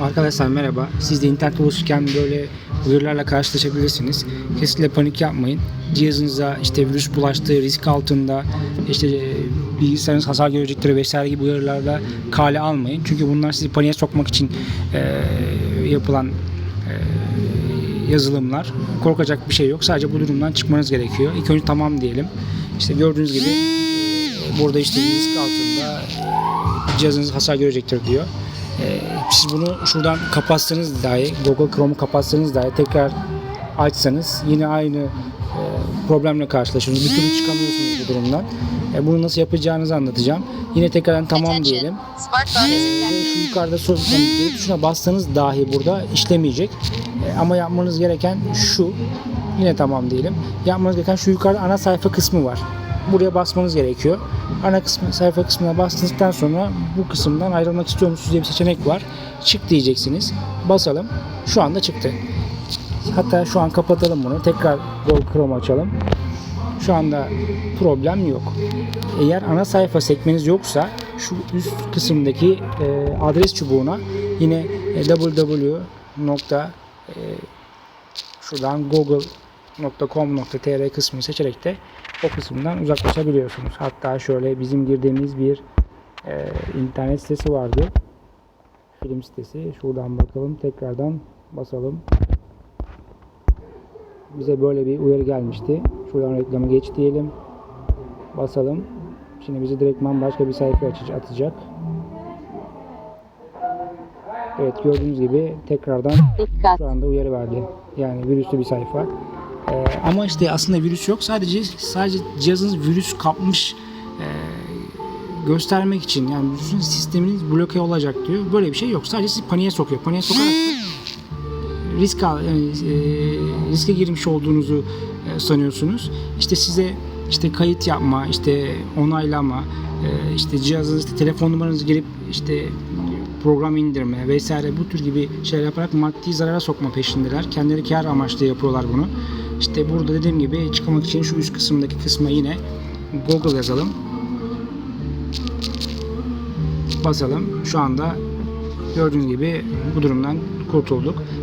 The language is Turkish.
Arkadaşlar merhaba. Siz de internet buluşurken böyle uyarılarla karşılaşabilirsiniz. Kesinlikle panik yapmayın. Cihazınıza işte virüs bulaştığı risk altında işte e, bilgisayarınız hasar görecektir vesaire gibi uyarılarla kale almayın. Çünkü bunlar sizi paniğe sokmak için e, yapılan e, yazılımlar. Korkacak bir şey yok. Sadece bu durumdan çıkmanız gerekiyor. İlk önce tamam diyelim. İşte gördüğünüz gibi e, burada işte risk altında e, cihazınız hasar görecektir diyor. Ee, siz bunu şuradan kapatsanız dahi, Google Chrome'u kapatsanız dahi tekrar açsanız yine aynı e, problemle karşılaşıyorsunuz. Bir türlü çıkamıyorsunuz bu durumdan. E, bunu nasıl yapacağınızı anlatacağım. Yine tekrardan tamam diyelim. Ve şu yukarıda sol yani tuşuna bassanız dahi burada işlemeyecek. E, ama yapmanız gereken şu. Yine tamam diyelim. Yapmanız gereken şu yukarıda ana sayfa kısmı var. Buraya basmanız gerekiyor. Ana kısmı, sayfa kısmına bastıktan sonra bu kısımdan ayrılmak istiyor musunuz diye bir seçenek var. Çık diyeceksiniz. Basalım. Şu anda çıktı. Hatta şu an kapatalım bunu. Tekrar Google Chrome açalım. Şu anda problem yok. Eğer ana sayfa sekmeniz yoksa şu üst kısımdaki e, adres çubuğuna yine e, www. nokta, e, şuradan google.com.tr kısmını seçerek de o kısımdan uzaklaşabiliyorsunuz. Hatta şöyle bizim girdiğimiz bir e, internet sitesi vardı. Film sitesi. Şuradan bakalım. Tekrardan basalım. Bize böyle bir uyarı gelmişti. Şuradan reklamı geç diyelim. Basalım. Şimdi bizi direktman başka bir sayfa atacak. Evet gördüğünüz gibi tekrardan şu anda uyarı verdi. Yani virüslü bir sayfa. Ee, ama işte aslında virüs yok. Sadece sadece cihazınız virüs kapmış e, göstermek için yani virüsün sisteminiz bloke olacak diyor. Böyle bir şey yok. Sadece sizi paniğe sokuyor. Paniğe sokarak risk yani, e, riske girmiş olduğunuzu e, sanıyorsunuz. İşte size işte kayıt yapma, işte onaylama, e, işte cihazınız, işte telefon numaranızı girip işte program indirme vesaire bu tür gibi şeyler yaparak maddi zarara sokma peşindeler. Kendileri kar amaçlı yapıyorlar bunu. İşte burada dediğim gibi çıkmak için şu üst kısımdaki kısma yine Google yazalım. Basalım. Şu anda gördüğünüz gibi bu durumdan kurtulduk.